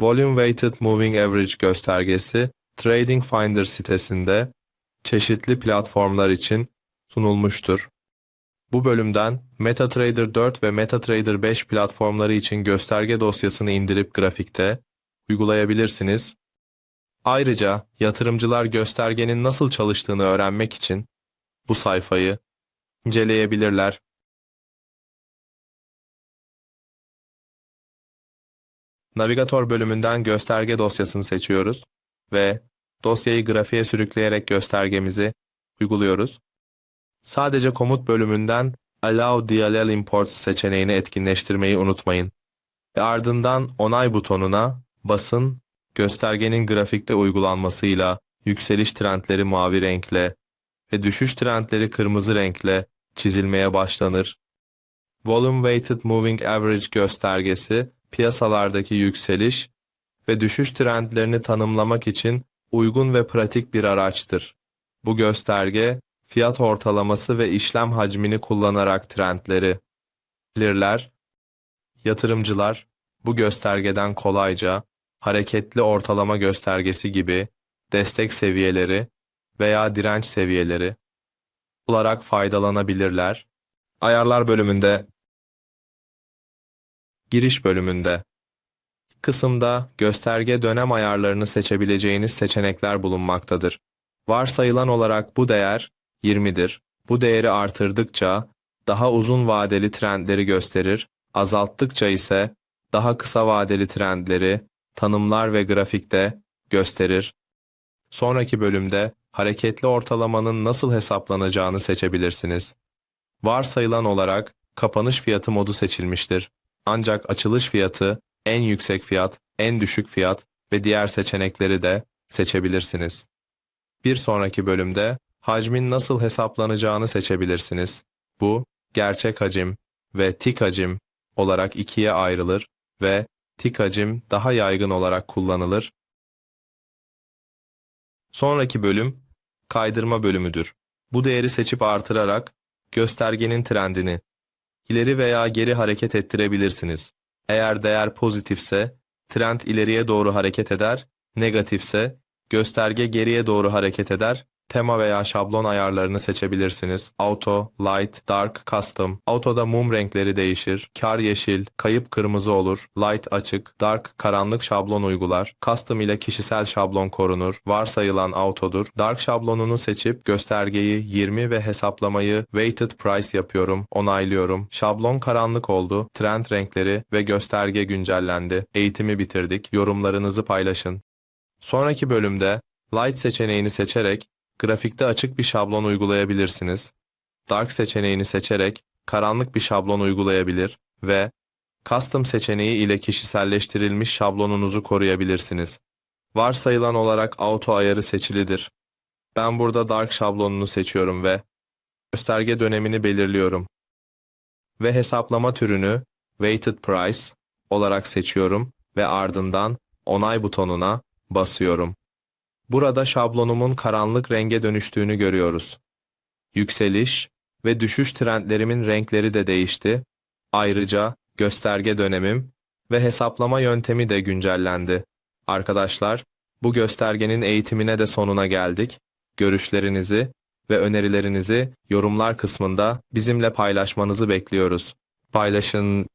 Volume Weighted Moving Average göstergesi Trading Finder sitesinde çeşitli platformlar için sunulmuştur. Bu bölümden MetaTrader 4 ve MetaTrader 5 platformları için gösterge dosyasını indirip grafikte uygulayabilirsiniz. Ayrıca yatırımcılar göstergenin nasıl çalıştığını öğrenmek için bu sayfayı inceleyebilirler. Navigatör bölümünden gösterge dosyasını seçiyoruz ve dosyayı grafiğe sürükleyerek göstergemizi uyguluyoruz. Sadece komut bölümünden Allow DLL Import seçeneğini etkinleştirmeyi unutmayın. Ve ardından onay butonuna basın, göstergenin grafikte uygulanmasıyla yükseliş trendleri mavi renkle ve düşüş trendleri kırmızı renkle çizilmeye başlanır. Volume Weighted Moving Average göstergesi piyasalardaki yükseliş ve düşüş trendlerini tanımlamak için uygun ve pratik bir araçtır. Bu gösterge fiyat ortalaması ve işlem hacmini kullanarak trendleri belirler. Yatırımcılar bu göstergeden kolayca hareketli ortalama göstergesi gibi destek seviyeleri veya direnç seviyeleri olarak faydalanabilirler. Ayarlar bölümünde Giriş bölümünde kısımda gösterge dönem ayarlarını seçebileceğiniz seçenekler bulunmaktadır. Varsayılan olarak bu değer 20'dir. Bu değeri artırdıkça daha uzun vadeli trendleri gösterir, azalttıkça ise daha kısa vadeli trendleri tanımlar ve grafikte gösterir. Sonraki bölümde hareketli ortalamanın nasıl hesaplanacağını seçebilirsiniz. Varsayılan olarak kapanış fiyatı modu seçilmiştir. Ancak açılış fiyatı, en yüksek fiyat, en düşük fiyat ve diğer seçenekleri de seçebilirsiniz. Bir sonraki bölümde hacmin nasıl hesaplanacağını seçebilirsiniz. Bu, gerçek hacim ve tik hacim olarak ikiye ayrılır ve tik hacim daha yaygın olarak kullanılır. Sonraki bölüm, kaydırma bölümüdür. Bu değeri seçip artırarak göstergenin trendini ileri veya geri hareket ettirebilirsiniz. Eğer değer pozitifse trend ileriye doğru hareket eder, negatifse gösterge geriye doğru hareket eder. Tema veya şablon ayarlarını seçebilirsiniz. Auto, Light, Dark, Custom. Auto'da mum renkleri değişir. Kar yeşil, kayıp kırmızı olur. Light açık, Dark karanlık şablon uygular. Custom ile kişisel şablon korunur. Varsayılan auto'dur. Dark şablonunu seçip göstergeyi 20 ve hesaplamayı Weighted Price yapıyorum. Onaylıyorum. Şablon karanlık oldu. Trend renkleri ve gösterge güncellendi. Eğitimi bitirdik. Yorumlarınızı paylaşın. Sonraki bölümde Light seçeneğini seçerek grafikte açık bir şablon uygulayabilirsiniz. Dark seçeneğini seçerek karanlık bir şablon uygulayabilir ve Custom seçeneği ile kişiselleştirilmiş şablonunuzu koruyabilirsiniz. Varsayılan olarak auto ayarı seçilidir. Ben burada Dark şablonunu seçiyorum ve gösterge dönemini belirliyorum. Ve hesaplama türünü Weighted Price olarak seçiyorum ve ardından onay butonuna basıyorum. Burada şablonumun karanlık renge dönüştüğünü görüyoruz. Yükseliş ve düşüş trendlerimin renkleri de değişti. Ayrıca gösterge dönemim ve hesaplama yöntemi de güncellendi. Arkadaşlar, bu göstergenin eğitimine de sonuna geldik. Görüşlerinizi ve önerilerinizi yorumlar kısmında bizimle paylaşmanızı bekliyoruz. Paylaşın,